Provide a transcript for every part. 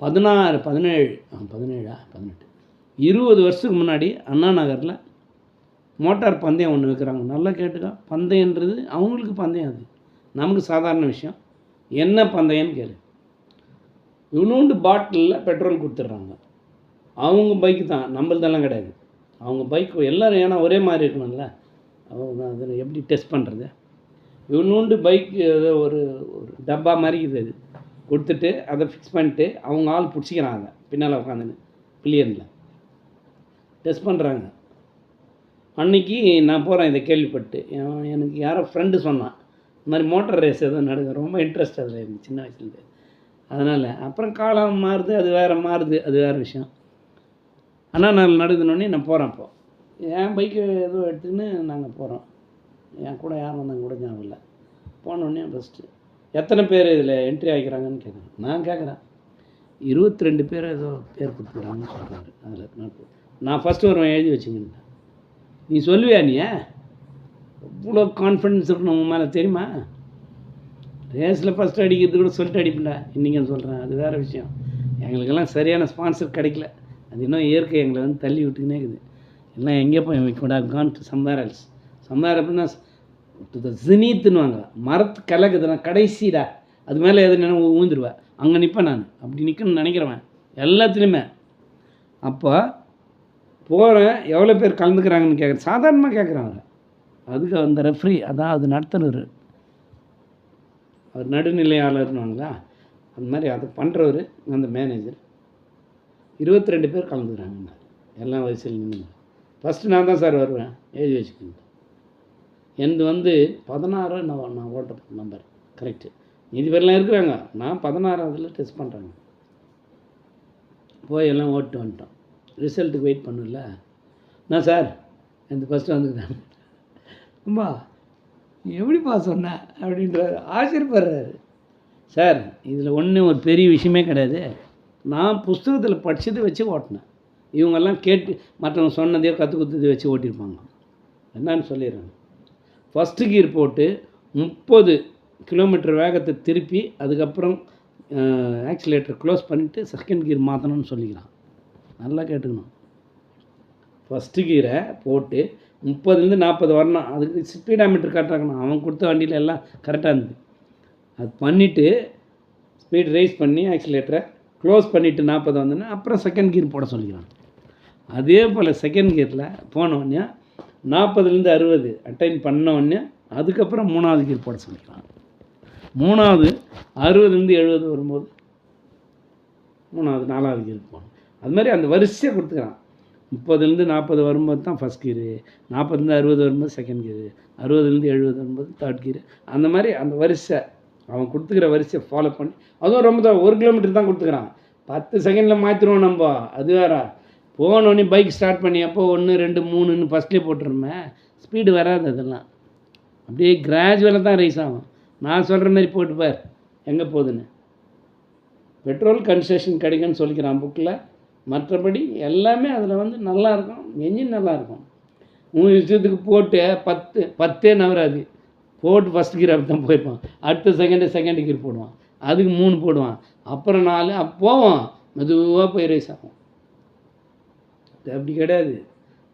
பதினாறு பதினேழு பதினேழா பதினெட்டு. இருபது வருஷத்துக்கு முன்னாடி அண்ணா நகரில் மோட்டார் பந்தயம் ஒன்று வைக்கிறாங்க. நல்லா கேட்டுக்கா. பந்தயன்றது அவங்களுக்கு பந்தயம் அது. நமக்கு சாதாரண விஷயம். என்ன பந்தயம்னு கேளு. இவனூண்டு பாட்டிலில் பெட்ரோல் கொடுத்துட்றாங்க. அவங்க பைக்கு தான். நம்மள்தெல்லாம் கிடையாது. அவங்க பைக் எல்லோரும் ஏன்னா ஒரே மாதிரி இருக்கணும்ல அவங்க அதில் எப்படி டெஸ்ட் பண்ணுறது இவனோண்டு பைக் ஏதோ ஒரு ஒரு டப்பா மாதிரி இருக்குது அது. கொடுத்துட்டு அதை ஃபிக்ஸ் பண்ணிட்டு அவங்க ஆள் பிடிச்சிக்கிறாங்க. பின்னால் உட்காந்துன்னு பில்லியனில். டெஸ்ட் பண்ணுறாங்க அன்னைக்கு நான் போகிறேன் இதை கேள்விப்பட்டு. என் எனக்கு யாரோ ஃப்ரெண்டு சொன்னான். இந்த மாதிரி மோட்டார் ரேஸ் எதுவும் நடக்கும் ரொம்ப இன்ட்ரெஸ்ட் அதில் இருந்து சின்ன வயசுலேருந்து. அதனால் அப்புறம் காலம் மாறுது அது வேறு மாறுது அது வேறு விஷயம். ஆனால் நான் நடக்குதுனோடனே நான் போகிறேன் அப்போ என் பைக்கு எதுவும் எடுத்துக்கின்னு நாங்கள் போகிறோம் என் கூட யாரும் வந்தாங்க கூட ஞாபகம் இல்லை. போனோடனே ஃபஸ்ட்டு எத்தனை பேர் இதில் என்ட்ரி ஆகிக்கிறாங்கன்னு கேட்குறேன். நான் கேட்குறேன். இருபத்தி ரெண்டு பேர் ஏதோ பேர் கொடுத்துக்கிறாங்கன்னு சொல்கிறாரு அதில் நான் நான் ஃபஸ்ட்டு வருவேன் எழுதி வச்சுக்கிட்டேன். நீ சொல்லுவியா நீ? எவ்வளோ கான்ஃபிடன்ஸ் இருக்கணும் நம்ம மேலே தெரியுமா? ரேஸில் ஃபஸ்ட்டு அடிக்கிறது கூட சொல்லிட்டு அடிப்பேன்டா. இன்றைக்கி சொல்கிறேன் அது வேறு விஷயம். எங்களுக்கெல்லாம் சரியான ஸ்பான்சர் கிடைக்கல. அது இன்னும் இயற்கை எங்களை வந்து தள்ளி விட்டுக்கினே இருக்குது. எல்லாம் எங்கே போய் கூட gone to somewhere else somewhere அப்படின்னா டு த ஜினீத்துன்னுவாங்க மரத்து கிழக்குதுன்னா கடைசிடா. அது மேலே எது நினைவு ஊந்துருவேன் அங்கே நிற்பேன் நான். அப்படி நிற்கணும்னு நினைக்கிறவன். எல்லாத்துலேயுமே. அப்போ போகிறேன் எவ்வளோ பேர் கலந்துக்கிறாங்கன்னு கேட்குறேன் சாதாரணமாக கேட்குறாங்க அதுக்கு அந்த ரெஃப்ரி அதான் அது நடத்துனர் அவர் நடுநிலையாளர்னுவாங்களா? அந்த மாதிரி அதை பண்ணுறவர் அந்த மேனேஜர் இருபத்தி ரெண்டு பேர் கலந்துக்கிறாங்க எல்லாம் வயசில் நின்று ஃபஸ்ட்டு நான் தான் சார் வருவேன். எழுதி வச்சுக்கோங்க. எனது வந்து பதினாறு நான் நான் ஓட்ட நம்பர் கரெக்டு மீதி பேர்லாம் இருக்கிறாங்க. நான் பதினாறாவதுல டெஸ்ட் பண்ணுறேங்க போய் எல்லாம் ஓட்டு வந்துட்டோம். ரிசல்ட்டுக்கு வெயிட் பண்ணல நான் சார் எனக்கு ஃபஸ்ட்டு வந்துக்கிறேன் அம்மா எப்படிப்பா சொன்ன? அப்படின்றார். ஆச்சரியப்படுறாரு. சார் இதில் ஒன்றும் ஒரு பெரிய விஷயமே கிடையாது. நான் புஸ்தகத்தில் படித்ததை வச்சு ஓட்டினேன். இவங்கெல்லாம் கேட்டு மற்றவங்க சொன்னதையோ கற்றுக் கொடுத்ததையோ வச்சு ஓட்டியிருப்பாங்க. என்னன்னு சொல்லிடுறேன். ஃபஸ்ட்டு கீர் போட்டு முப்பது கிலோமீட்டர் வேகத்தை திருப்பி அதுக்கப்புறம் ஆக்சிலேட்டர் க்ளோஸ் பண்ணிவிட்டு செகண்ட் கீர் மாற்றணும்னு சொல்லிக்கிறான். நல்லா கேட்டுக்கணும். ஃபஸ்ட்டு கீரை போட்டு முப்பதுலேருந்து நாற்பது வரணும். அதுக்கு ஸ்பீடாமீட்டர் கரெக்டாகணும் அவன் கொடுத்த வண்டியில் எல்லாம் கரெக்டாக இருந்தது. அது பண்ணிவிட்டு ஸ்பீட் ரைஸ் பண்ணி ஆக்சிலேட்டரை க்ளோஸ் பண்ணிவிட்டு நாற்பது வந்தோடனே அப்புறம் செகண்ட் கீர் போட சொல்லிக்கிறான். அதே போல் செகண்ட் கியரில் போனோடனே நாற்பதுலேருந்து அறுபது அட்டைன் பண்ணோடனே அதுக்கப்புறம் மூணாவது கீர் போட சொல்லிக்கிறான் மூணாவது அறுபதுலேருந்து எழுபது வரும்போது மூணாவது நாலாவது கீர் போகணும் அது மாதிரி அந்த வரிசையாக கொடுத்துக்கிறான் முப்பதுலேருந்து நாற்பது வரும்போது தான் ஃபஸ்ட் கீரு நாற்பதுலேருந்து அறுபது வரும்போது செகண்ட் கீரு அறுபதுலேருந்து எழுபது வரும்போது தேர்ட் கீரு அந்த மாதிரி அந்த வரிசை அவன் கொடுத்துக்கிற வரிசையை ஃபாலோ பண்ணி அதுவும் ரொம்ப தான் ஒரு கிலோமீட்டர் தான் கொடுத்துக்கிறான். பத்து செகண்டில் மாற்றிடுவோம் நம்ம அது வேறு. போனோடனே பைக் ஸ்டார்ட் பண்ணி அப்போ ஒன்று ரெண்டு மூணுன்னு ஃபஸ்ட்லேயே போட்டுருமே ஸ்பீடு வராது அதெல்லாம். அப்படியே கிராஜுவலாக தான் ரைஸ் ஆகும். நான் சொல்கிற மாதிரி போட்டு பார் எங்கே போகுதுன்னு. பெட்ரோல் கன்செஷன் கிடைக்கும்னு சொல்லிக்கிறான் புக்கில் மற்றபடி எல்லாமே அதில் வந்து நல்லா இருக்கும். என்ஜின் நல்லாயிருக்கும் மூணு விஷயத்துக்கு போட்டு பத்து பத்தே நவராது. போட்டு ஃபஸ்ட் கீர் அப்படி தான் போயிருப்பான். அடுத்த செகண்டு செகண்ட் கீர் போடுவான். அதுக்கு மூணு போடுவான். அப்புறம் நாலு அப்போ மெதுவாக போய் ரைஸ் ஆகும். அப்படி கிடையாது.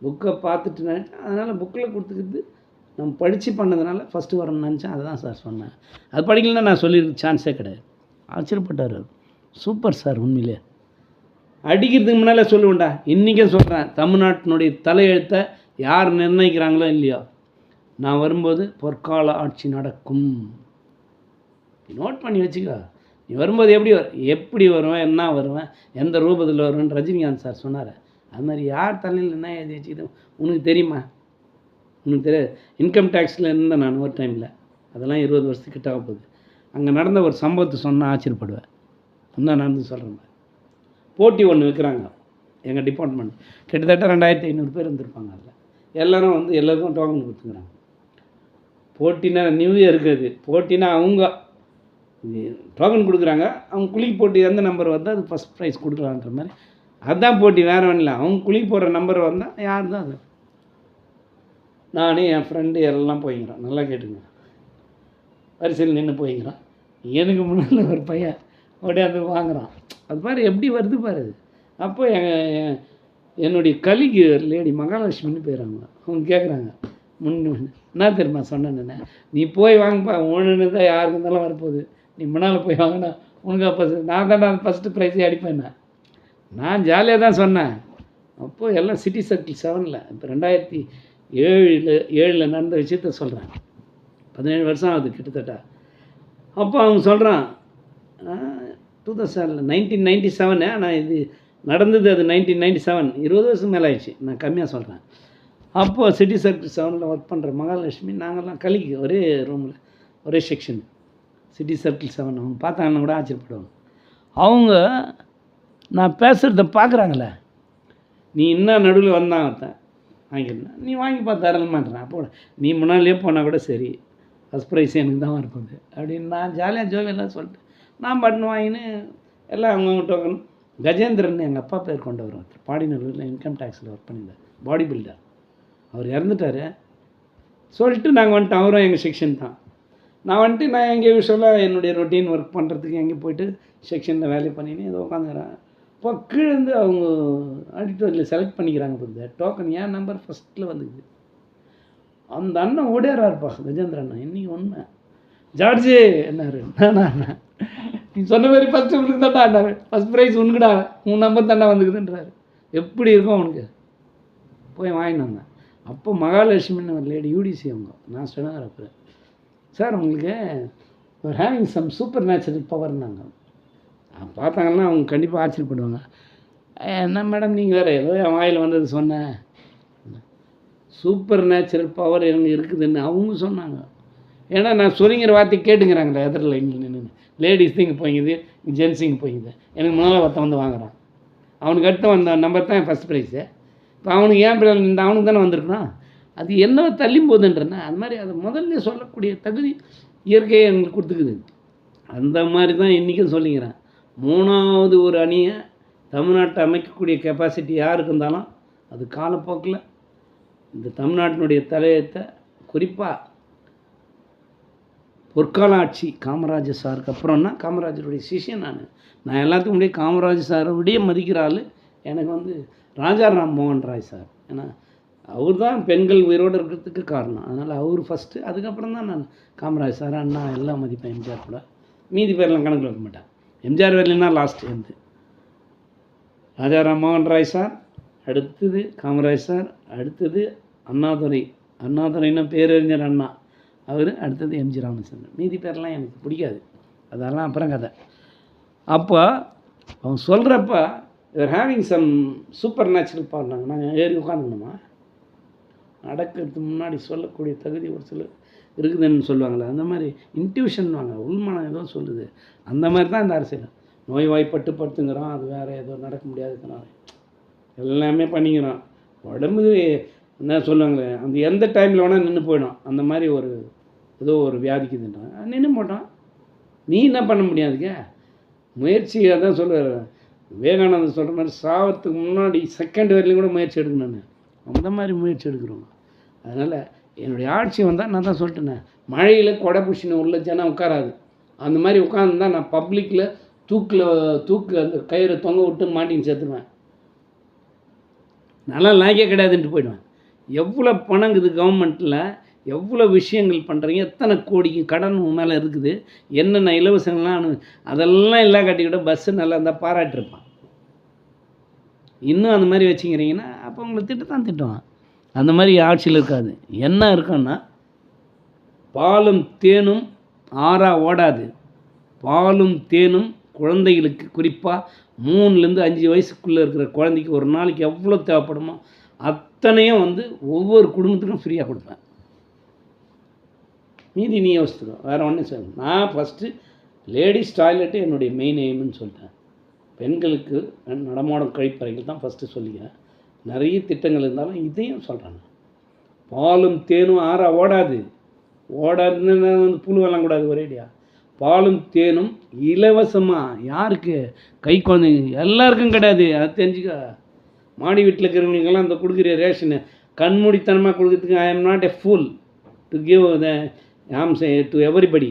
புக்கை பார்த்துட்டு நினச்சேன். அதனால் புக்கில் கொடுத்துக்கிறது நம்ம படித்து பண்ணதுனால ஃபஸ்ட்டு வரணும்னு நினச்சேன். அதை தான் சார் சொன்னேன். அது படிக்கலன்னா நான் சொல்லியிருக்க சான்ஸே கிடையாது. ஆச்சரியப்பட்டார் அவர். சூப்பர் சார் உண்மையிலே. அடிக்கிறதுக்கு முன்னால் சொல்லுவேன்டா இன்றைக்கே சொல்கிறேன் தமிழ்நாட்டினுடைய தலையெழுத்தை யார் நிர்ணயிக்கிறாங்களோ இல்லையோ. நான் வரும்போது பொற்கால ஆட்சி நடக்கும். நோட் பண்ணி வச்சுக்கோ. நீ வரும்போது எப்படி வர எப்படி வருவேன் என்ன வருவேன் எந்த ரூபத்தில் வருவேன் ரஜினிகாந்த் சார் சொன்னார். அது மாதிரி யார் தலையில் என்ன எழுதி வச்சுக்கிட்டோம் உனக்கு தெரியுமா? உனக்கு தெரியாது இன்கம் டேக்ஸில் இருந்தேன் நான் ஒரு டைமில் அதெல்லாம் இருபது வருஷத்துக்கிட்ட ஆக போகுது. அங்கே நடந்த ஒரு சம்பவத்தை சொன்னால் ஆச்சரியப்படுவேன். என்ன நடந்து சொல்கிறேன் போட்டி ஒன்று வைக்கிறாங்க. எங்கள் டிபார்ட்மெண்ட் கிட்டத்தட்ட ரெண்டாயிரத்தி ஐநூறு பேர் இருந்திருப்பாங்க அதில். எல்லோரும் வந்து எல்லாருக்கும் டோக்கன் கொடுத்துக்கிறாங்க. போட்டினா நியூ இயருக்கு அது. போட்டினா அவங்க டோக்கன் கொடுக்குறாங்க. அவங்க குளிக்கு போட்டி எந்த நம்பர் வந்தால் அது ஃபஸ்ட் ப்ரைஸ் கொடுக்கலான்ற மாதிரி அதுதான் போட்டி வேறு ஒன்றும் இல்லை அவங்க குளிக்க போடுற நம்பர் வந்தால் யார் தான் அது? நானே என் ஃப்ரெண்டு எல்லாம் போய்க்கிறோம். நல்லா கேட்டுங்க. வரிசையில் நின்று போய்ங்கிறான் எனக்கு முன்னால் ஒரு பையன் அப்படியே அது வாங்குறான். அது பாரு எப்படி வருது பாரு அப்போ எ- என்னுடைய கலிக்கு லேடி மகாலட்சுமின்னு போயிடுறாங்க அவங்க. கேட்குறாங்க முன்னு என்ன தெரியுமா சொன்னேன்னு? நீ போய் வாங்கப்பா ஒன்று தான் யாருக்கு இருந்தாலும் வரப்போகுது. நீ முன்னால் போய் வாங்கினா உனக்கு அப்போ நான் தானே ஃபஸ்ட்டு ப்ரைஸே அடிப்பேன் நான் நான் ஜாலியாக தான் சொன்னேன். அப்போது எல்லாம் சிட்டி சர்க்கிள் செவனில் இப்போ ரெண்டாயிரத்தி ஏழில் ஏழில் நடந்த விஷயத்த சொல்கிறேன் பதினேழு வருஷம் ஆகுது கிட்டத்தட்ட. அப்போ அவங்க சொல்கிறான் two thousand nineteen ninety seven ஆனால் இது நடந்தது அது நைன்டீன் நைன்டி செவன் இருபது வருஷம் மேலே ஆயிடுச்சு. நான் கம்மியாக சொல்கிறேன் அப்போது சிட்டி சர்க்கிள் செவனில் ஒர்க் பண்ணுற மகாலட்சுமி நாங்கள்லாம் கலிக்கு ஒரே ரூமில் ஒரே செக்ஷன் சிட்டி சர்க்கிள் செவன் அவங்க பார்த்தாங்கன்னா கூட ஆச்சரியப்படுவாங்க. அவங்க நான் பேசுகிறத பார்க்குறாங்களே. நீ என்ன நடுவில் வந்தான் ஒருத்தன் வாங்கிருந்தேன் நீ வாங்கி பார்த்து தர மாட்டேன் அப்போ நீ முன்னாலேயே போனால் கூட சரி ஃபஸ்ட் ப்ரைஸ் எனக்கு தான் வரப்போகுது. அப்படின்னு நான் ஜாலியாக ஜோவியெல்லாம் சொல்லிட்டு நான் பட்டன் வாங்கின்னு எல்லாம் அவங்கவுங்க டோக்கன் கஜேந்திரன் எங்கள் அப்பா பேர் கொண்டவர் ஒருத்தர் பாடிநல்லூரில் இன்கம் டேக்ஸில் ஒர்க் பண்ணியிருந்தார் பாடி பில்டர் அவர் இறந்துட்டார். சொல்லிட்டு நாங்கள் வந்துட்டு அவரும் எங்கள் செக்ஷன் தான். நான் வந்துட்டு நான் எங்கள் விஷயம்லாம் என்னுடைய ரொட்டீன் ஒர்க் பண்ணுறதுக்கு எங்கே போயிட்டு செக்ஷனில் வேலை பண்ணின்னு ஏதோ உட்காந்துக்கிறேன் இப்போ கீழே இருந்து அவங்க ஆடிட்டோரியில் செலக்ட் பண்ணிக்கிறாங்க இந்த டோக்கன் ஏன் நம்பர் ஃபஸ்ட்டில் வந்துக்குது? அந்த அண்ணன் ஓடியாராருப்பா கஜேந்திர அண்ணன். இன்றைக்கி உண்மை ஜார்ஜு என்னாரு? நானா நீ சொன்ன மாதிரி ஃபஸ்ட்டு உனக்கு தாண்டா அண்ணா ஃபஸ்ட் ப்ரைஸ் உனக்குடா. உன் நம்பர் தாண்டா வந்துக்குதுன்றாரு. எப்படி இருக்கும் அவனுக்கு? போய் வாங்கிட்டு வந்தேன். அப்போ மகாலட்சுமின்னு ஒரு லேடி யூடிசி அவங்க. நான் ஸ்டெனோகிராஃபர் சார் உங்களுக்கு ஹேவிங் சம் சூப்பர் நேச்சுரல் பவர்னாங்க பார்த்தாங்கன்னா அவங்க கண்டிப்பாக ஆச்சரியப்படுவாங்க. என்ன மேடம் நீங்கள் வேறு ஏதோ என் வாயில் வந்தது சொன்னேன் சூப்பர் நேச்சுரல் பவர் எனக்கு இருக்குதுன்னு அவங்க சொன்னாங்க. ஏன்னா நான் சொல்லிங்கிற வார்த்தை கேட்டுங்கிறாங்களே எதிரில் இங்கே நின்று லேடிஸ் இங்கே போய்ங்குது ஜென்ஸ் இங்கே போய்ங்குது எனக்கு முன்னால் ஒருத்தன் வந்து வாங்குறான். அவனுக்கு அடுத்து வந்த நம்பர் தான் ஃபஸ்ட் ப்ரைஸு இப்போ அவனுக்கு ஏன் பிள்ளை இந்த அவனுக்கு தானே வந்திருக்கணும் அது என்ன தள்ளி போகுதுன்றனா அது மாதிரி அதை முதல்ல சொல்லக்கூடிய தகுதி இயற்கையை எங்களுக்கு கொடுத்துக்குது. அந்த மாதிரி தான் இன்றைக்கும் சொல்லிக்கிறேன் மூணாவது ஒரு அணியை தமிழ்நாட்டை அமைக்கக்கூடிய கெப்பாசிட்டி யாருக்கு இருந்தாலும் அது காலப்போக்கில் இந்த தமிழ்நாட்டினுடைய தலையத்தை குறிப்பாக பொற்கால ஆட்சி காமராஜர் சாருக்கு அப்புறம்னா காமராஜருடைய சிஷியன் நான். நான் எல்லாத்துக்கும் முன்னாடியே காமராஜர் சாரை விட மதிக்கிற ஆள் எனக்கு வந்து ராஜா ராம் மோகன் ராய் சார். ஏன்னா அவர் தான் பெண்கள் உயிரோடு இருக்கிறதுக்கு காரணம். அதனால் அவர் ஃபஸ்ட்டு அதுக்கப்புறம் தான் நான் காமராஜ் சார் அண்ணா எல்லாம் மதிப்பேன் எம்ஜிஆர் கூட. மீதி பேர்லாம் கணக்கில் வைக்க மாட்டேன். எம்ஜிஆர் வரலன்னா லாஸ்ட் வந்து. ராஜாராம் மோகன் ராய் சார் அடுத்தது காமராஜ் சார் அடுத்தது அண்ணாதுரை. அண்ணாதுரைன்னா பேரறிஞர் அண்ணா. அவர் அடுத்தது எம்ஜி ராமச்சந்திரன். மீதி பேர்லாம் எனக்கு பிடிக்காது. அதெல்லாம் அப்புறம் கதை. அப்போ அவன் சொல்கிறப்ப இவர் ஹேவிங் சம் சூப்பர் நேச்சுரல் பாடினாங்க நாங்கள் ஏறி உட்காந்துக்கணுமா நடக்கிறதுக்கு முன்னாடி சொல்லக்கூடிய தகுதி ஒரு சிலர் இருக்குதுன்னு சொல்லுவாங்களே அந்த மாதிரி இன்ட்யூஷன் வாங்க உள்மனம் ஏதோ சொல்லுது. அந்த மாதிரி தான் இந்த அரசியல். நோய்வாய்ப்பட்டு படுத்துங்கிறோம் அது வேறு ஏதோ நடக்க முடியாதுங்கிறோம். எல்லாமே பண்ணிக்கிறோம். உடம்பு என்ன சொல்லுவாங்களே அந்த எந்த டைமில் வேணால் நின்று போயிடும். அந்த மாதிரி ஒரு ஏதோ ஒரு வியாதிக்குதுன்றான் நின்று போட்டோம். நீ என்ன பண்ண முடியாதுக்க முயற்சியாக தான் சொல்லுவார். விவேகானந்தர் சொல்கிற மாதிரி சாவத்துக்கு முன்னாடி செகண்ட் வரையிலும் கூட முயற்சி எடுக்கணும்னு. அந்த மாதிரி முயற்சி எடுக்கிறோம். அதனால் என்னுடைய ஆட்சி வந்தால் நான் தான் சொல்லிட்டேனே. மழையில் கொடை புஷின உள்ள ஜனம் உட்காராது. அந்த மாதிரி உட்காந்துருந்தா நான் பப்ளிக்கில் தூக்கில் தூக்கு அந்த கயிறை தொங்க விட்டு மாட்டின்னு சேர்த்துருவேன் நல்லா லாய்க்கே கிடையாதுன்ட்டு போயிடுவேன். எவ்வளோ பணங்குது கவர்மெண்ட்டில் எவ்வளோ விஷயங்கள் பண்ணுறீங்க எத்தனை கோடிக்கு கடன் உன் மேலே இருக்குது என்னென்ன இலவசங்கள்லாம் அனு- அதெல்லாம் எல்லாம் கட்டிக்கிட்ட பஸ்ஸு நல்லா இருந்தால் பாராட்டிருப்பான். இன்னும் அந்த மாதிரி வச்சுக்கிறீங்கன்னா அப்போ உங்களை திட்டத்தான் திட்டுவான். அந்த மாதிரி ஆட்சியில் இருக்காது. என்ன இருக்குன்னா பாலும் தேனும் ஆறா ஓடாது. பாலும் தேனும் குழந்தைகளுக்கு குறிப்பாக மூணுலேருந்து அஞ்சு வயசுக்குள்ளே இருக்கிற குழந்தைக்கு ஒரு நாளைக்கு எவ்வளோ தேவைப்படுமோ அத்தனையும் வந்து ஒவ்வொரு குடும்பத்துக்கும் ஃப்ரீயாக கொடுப்பேன். மீதி நீ யோசித்துக்கோ வேறு ஒன்றும் சார் நான் ஃபஸ்ட்டு லேடிஸ் டாய்லெட்டு என்னுடைய மெயின் எய்ம்னு சொல்லிட்டேன். பெண்களுக்கு நடமாடும் கழிப்பறைகள் தான் ஃபஸ்ட்டு சொல்லிக்கிறேன் நிறைய திட்டங்கள் இருந்தாலும் இதையும் சொல்கிறேன் பாலும் தேனும் ஆறா ஓடாது. ஓடாதுன்னு வந்து புழுவெல்லாம் கூடாது ஒரேடியா பாலும் தேனும் இலவசமாக யாருக்கு? கை குழந்தைங்க. எல்லாருக்கும் கிடையாது. அது தெரிஞ்சுக்க. மாடி வீட்டில் இருக்கிறவங்களுக்கெல்லாம் அந்த கொடுக்குற ரேஷனு கண்மூடித்தனமாக கொடுக்கறதுக்கு I am not a fool to give the alms to everybody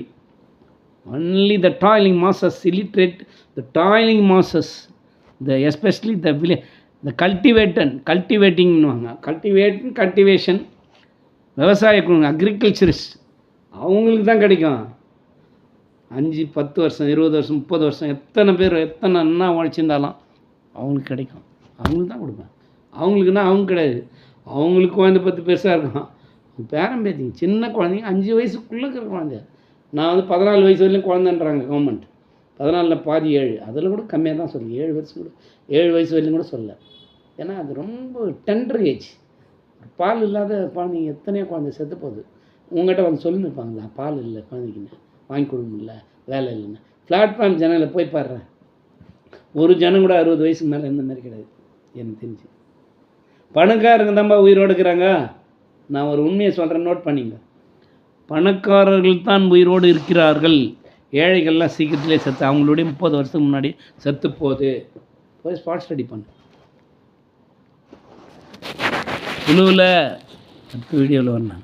only the toiling masses illiterate the toiling masses the especially the village இந்த கல்டிவேட்டன் கல்டிவேட்டிங்னுவாங்க கல்டிவேட்டன் கல்டிவேஷன் விவசாய குழு அக்ரிகல்ச்சரிஸ்ட் அவங்களுக்கு தான் கிடைக்கும். அஞ்சு பத்து வருஷம் இருபது வருஷம் முப்பது வருஷம் எத்தனை பேர் எத்தனை அண்ணா உழைச்சிருந்தாலும் அவங்களுக்கு கிடைக்கும். அவங்களுக்கு தான் கொடுப்பேன். அவங்களுக்குன்னா அவங்க கிடையாது. அவங்களுக்கு குழந்தை பத்து பெருசாக இருக்கும். பேரன் பேத்திங்க சின்ன குழந்தைங்க அஞ்சு வயசுக்குள்ளே இருக்கிற குழந்தை நான் வந்து பதினாலு வயசு வரையிலும் குழந்தைன்றாங்க கவர்மெண்ட் பதினாலில் பாதி ஏழு. அதில் கூட கம்மியாக தான் சொல்லி. ஏழு வயசு கூட ஏழு வயசு வரையிலும் கூட சொல்ல ஏன்னா அது ரொம்ப டெண்டர் ஏஜ் பால் இல்லாத குழந்தைங்க எத்தனையோ குழந்தை செத்து போகுது. உங்கள்கிட்ட வந்து சொல்லி நிற்பாங்களா பால் இல்லை குழந்தைக்குன்னு. வாங்கி கொடுக்க முடியல வேலை இல்லைன்னு. பிளாட்ஃபார்ம் ஜனங்களில் போய் பாடுறேன் ஒரு ஜனம் கூட அறுபது வயசுக்கு மேலே எந்த மாதிரி கிடையாது. எனக்கு தெரிஞ்சு. பணக்காரங்க தான்ப்பா உயிரோடு இருக்கிறாங்க நான் ஒரு உண்மையை சொல்கிறேன் நோட் பண்ணிங்க. பணக்காரர்கள் தான் உயிரோடு இருக்கிறார்கள். ஏழைகள்லாம் சீக்கிரத்திலே செத்து அவங்களுடைய முப்பது வருஷத்துக்கு முன்னாடி செத்து போகுது. போய் ஸ்பாட் ஸ்டடி பண்ணு. குழுவில் அடுத்த வீடியோவில் வரணும்